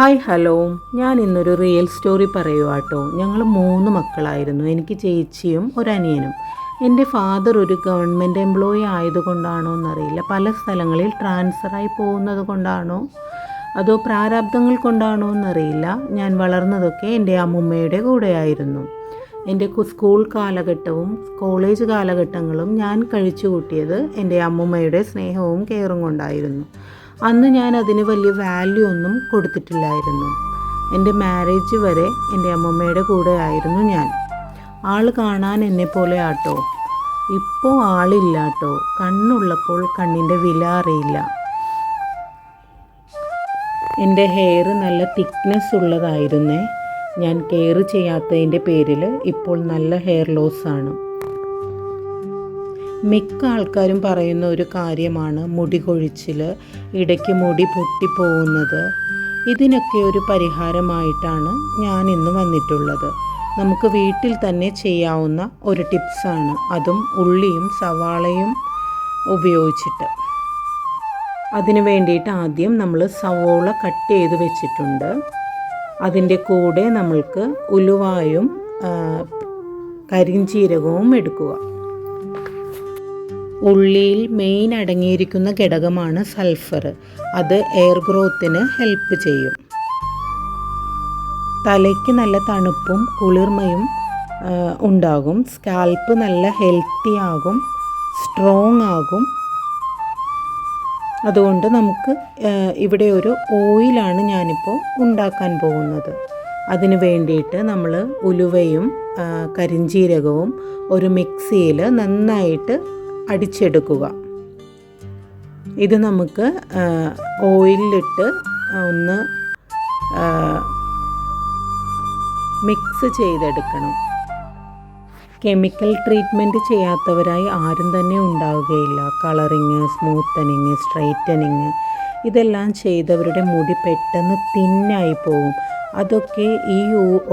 Hi hello. ഞാൻ ഇന്നൊരു real story പറയുക കേട്ടോ ഞങ്ങൾ മൂന്ന് മക്കളായിരുന്നു. എനിക്ക് ചേച്ചിയും ഒരനിയനും എന്റെ ഫാദർ ഒരു ഗവൺമെന്റ് എംപ്ലോയി ആയതുകൊണ്ടാണോ എന്നറിയില്ല. പല സ്ഥലങ്ങളിൽ ട്രാൻസ്ഫറായി പോകുന്നത് കൊണ്ടാണോ? അതോ പ്രാരാബ്ദങ്ങൾ കൊണ്ടാണോ എന്നറിയില്ല. ഞാൻ വളർന്നതൊക്കെ എന്റെ അമ്മുമ്മയുടെ കൂടെയായിരുന്നു. എന്റെ സ്കൂൾ കാലഘട്ടവും കോളേജ് കാലഘട്ടങ്ങളും ഞാൻ കഴിച്ചു കൂട്ടിയത് എന്റെ അമ്മുമ്മയുടെ സ്നേഹവും കെയറും കൊണ്ടായിരുന്നു. അന്ന് ഞാൻ അതിന് വലിയ വാല്യൂ ഒന്നും കൊടുത്തിട്ടില്ലായിരുന്നു. എന്റെ മാരേജ് വരെ എന്റെ അമ്മമ്മയുടെ കൂടെ ആയിരുന്നു ഞാൻ. ആൾ കാണാൻ എന്നെ പോലെ ആട്ടോ. ഇപ്പോൾ ആളില്ല കേട്ടോ കണ്ണുള്ളപ്പോൾ കണ്ണിന്റെ വില അറിയില്ല. എന്റെ ഹെയർ നല്ല തിക്നെസ് ഉള്ളതായിരുന്നേ. ഞാൻ കെയർ ചെയ്യാത്തതിന്റെ പേരിൽ ഇപ്പോൾ നല്ല ഹെയർ ലോസ് ആണ്. മിക്ക ആൾക്കാരും പറയുന്ന ഒരു കാര്യമാണ് മുടി കൊഴിച്ചിൽ ഇടയ്ക്ക് മുടി പൊട്ടിപ്പോകുന്നത് ഇതിനൊക്കെ ഒരു പരിഹാരമായിട്ടാണ് ഞാൻ ഇന്ന് വന്നിട്ടുള്ളത്. നമുക്ക് വീട്ടിൽ തന്നെ ചെയ്യാവുന്ന ഒരു ടിപ്സാണ്. അതും ഉള്ളിയും സവാളയും ഉപയോഗിച്ചിട്ട്. അതിന് വേണ്ടിയിട്ട് ആദ്യം നമ്മൾ സവോള കട്ട് ചെയ്ത് വെച്ചിട്ടുണ്ട്. അതിന്റെ കൂടെ നമ്മൾക്ക് ഉലുവായും കരിഞ്ചീരകവും എടുക്കുക. ഉള്ളിയിൽ മെയിൻ അടങ്ങിയിരിക്കുന്ന ഘടകമാണ് സൾഫർ അത് എയർ ഗ്രോത്തിന് ഹെൽപ്പ് ചെയ്യും. തലയ്ക്ക് നല്ല തണുപ്പും കുളിർമയും ഉണ്ടാകും. സ്കാൽപ്പ് നല്ല ഹെൽത്തി ആകും സ്ട്രോങ് ആകും. അതുകൊണ്ട് നമുക്ക് ഇവിടെ ഒരു ഓയിലാണ് ഞാനിപ്പോൾ ഉണ്ടാക്കാൻ പോകുന്നത്. അതിന് വേണ്ടിയിട്ട് നമ്മൾ ഉലുവയും കരിഞ്ചീരകവും ഒരു മിക്സിയിൽ നന്നായിട്ട് അടിച്ചെടുക്കുക. ഇത് നമുക്ക് ഓയിലിട്ട് ഒന്ന് മിക്സ് ചെയ്തെടുക്കണം. കെമിക്കൽ ട്രീറ്റ്മെന്റ് ചെയ്യാത്തവരായി ആരും തന്നെ ഉണ്ടാവുകയില്ല. കളറിങ് സ്മൂത്തനിങ് സ്ട്രൈറ്റനിങ് ഇതെല്ലാം ചെയ്തവരുടെ മുടി പെട്ടെന്ന് തിന്നായി പോകും. അതൊക്കെ ഈ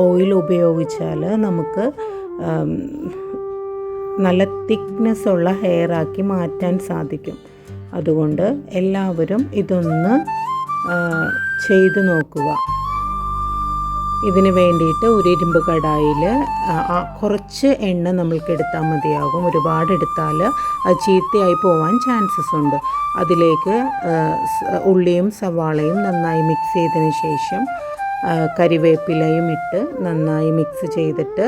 ഓയിൽ ഉപയോഗിച്ചാൽ നമുക്ക് നല്ല തിക്നെസ് ഉള്ള ഹെയർ ആക്കി മാറ്റാൻ സാധിക്കും. അതുകൊണ്ട് എല്ലാവരും ഇതൊന്ന് ചെയ്തു നോക്കുക. ഇതിന് വേണ്ടിയിട്ട് ഒരു ഇരുമ്പ് കടായിൽ കുറച്ച് എണ്ണ നമ്മൾക്ക് എടുത്താൽ മതിയാകും. ഒരുപാട് എടുത്താൽ അത് ചീത്തയായി പോവാൻ ചാൻസസ് ഉണ്ട്. അതിലേക്ക് ഉള്ളിയും സവാളയും നന്നായി മിക്സ് ചെയ്തതിന് ശേഷം കരിവേപ്പിലയും ഇട്ട് നന്നായി മിക്സ് ചെയ്തിട്ട്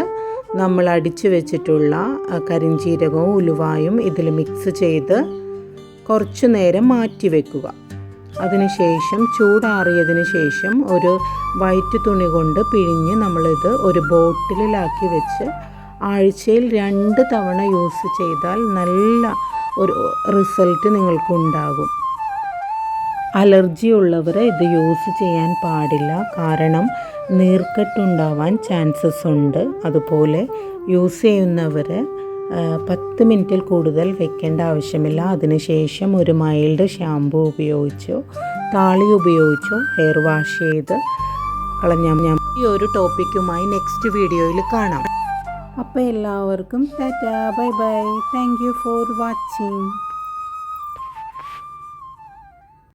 നമ്മൾ അടിച്ചു വെച്ചിട്ടുള്ള കരിഞ്ചീരകവും ഉലുവായും ഇതിൽ മിക്സ് ചെയ്ത് കുറച്ചു നേരം മാറ്റി വെക്കുക. അതിനുശേഷം ചൂടാറിയതിന് ശേഷം ഒരു വൈറ്റ് തുണി കൊണ്ട് പിഴിഞ്ഞ് നമ്മളിത് ഒരു ബോട്ടിലാക്കി വെച്ച് ആഴ്ചയിൽ രണ്ട് തവണ യൂസ് ചെയ്താൽ നല്ല ഒരു റിസൾട്ട് നിങ്ങൾക്കുണ്ടാകും. അലർജി ഉള്ളവർ ഇത് യൂസ് ചെയ്യാൻ പാടില്ല. കാരണം നീർക്കെട്ടുണ്ടാവാൻ ചാൻസസ് ഉണ്ട്. അതുപോലെ യൂസ് ചെയ്യുന്നവർ പത്ത് മിനിറ്റിൽ കൂടുതൽ വെക്കേണ്ട ആവശ്യമില്ല. അതിനുശേഷം ഒരു മൈൽഡ് ഷാമ്പു ഉപയോഗിച്ചോ താളി ഉപയോഗിച്ചോ ഹെയർ വാഷ് ചെയ്ത് കളഞ്ഞാൽ ഞാൻ ഈ ഒരു ടോപ്പിക്കുമായി നെക്സ്റ്റ് വീഡിയോയിൽ കാണാം. അപ്പോൾ എല്ലാവർക്കും tata. Bye bye. Thank you for watching.